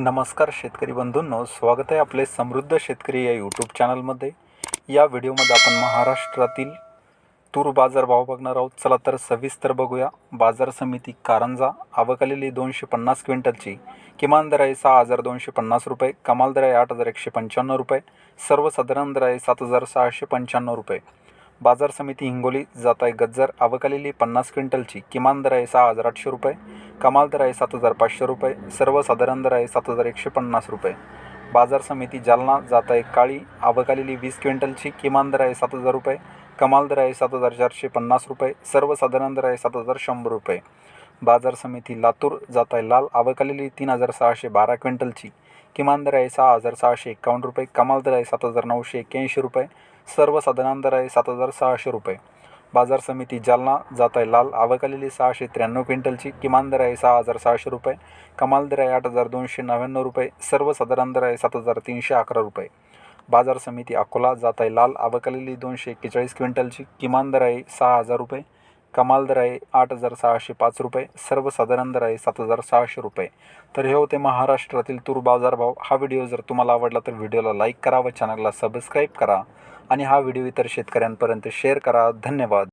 नमस्कार शेतकरी बंधूंनो स्वागत आहे आपले समृद्ध शेतकरी या यूट्यूब चॅनलमध्ये या व्हिडिओमध्ये आपण महाराष्ट्रातील तूर बाजार भाव बघणार आहोत. चला तर सविस्तर बघूया. बाजार समिती कारंजा आवक आलेली दोनशे पन्नास क्विंटलची. किमान दर आहे सहा हजार दोनशे पन्नास रुपये. कमाल दर आहे आठ हजार एकशे पंच्याण्णव रुपये. सर्वसाधारण दर आहे सात हजार सहाशे पंच्याण्णव रुपये. बाजार समिती हिंगोली जात आहे गज्जर. आवक आलेली पन्नास क्विंटलची. किमान दर आहे सहा हजार आठशे रुपये. कमाल दर आहे सात हजार पाचशे रुपये सर्वसाधारण दर आहे सात हजार एकशे पन्नास रुपये. बाजार समिती जालना जात आहे काळी आवक आलेली वीस क्विंटलची किमान दर आहे सात हजार रुपये कमाल दर आहे सात हजार चारशे पन्नास रुपये सर्वसाधारण दर आहे सात हजार शंभर रुपये. बाजार समिती लातूर जात आहे लाल आवक आलेली तीन हजार सहाशे बारा क्विंटलची किमान दर आहे सहा हजार सहाशे एकावन्न रुपये कमाल दर आहे सात हजार नऊशे एक्याऐंशी रुपये सर्वसाधारण दर आहे सात हजार सहाशे रुपये. बाजार समिती जालना जात आहे लाल. आवक आलेली सहाशे त्र्याण्णव क्विंटलची. किमान दर आहे सहा हजार सहाशे रुपये. कमाल दर आहे आठ हजार दोनशे नव्याण्णव रुपये. सर्वसाधारण दर आहे सात हजार तीनशे अकरा रुपये. बाजार समिती अकोला जात आहे लाल. आवक आलेली दोनशे एक्केचाळीस क्विंटलची. किमान दर आहे सहा हजार रुपये. कमाल दर आहे आठ हजार सहाशे पाच रुपये सर्वसाधारण दर आहे सात हजार सहाशे रुपये. तर हे होते महाराष्ट्रातील तूर बाजारभाव हा व्हिडिओ जर तुम्हाला आवडला तर व्हिडिओला लाईक करा व चॅनलला सबस्क्राईब करा. आणि हा व्हिडिओ इतर शेतकऱ्यांपर्यंत शेअर करा. धन्यवाद.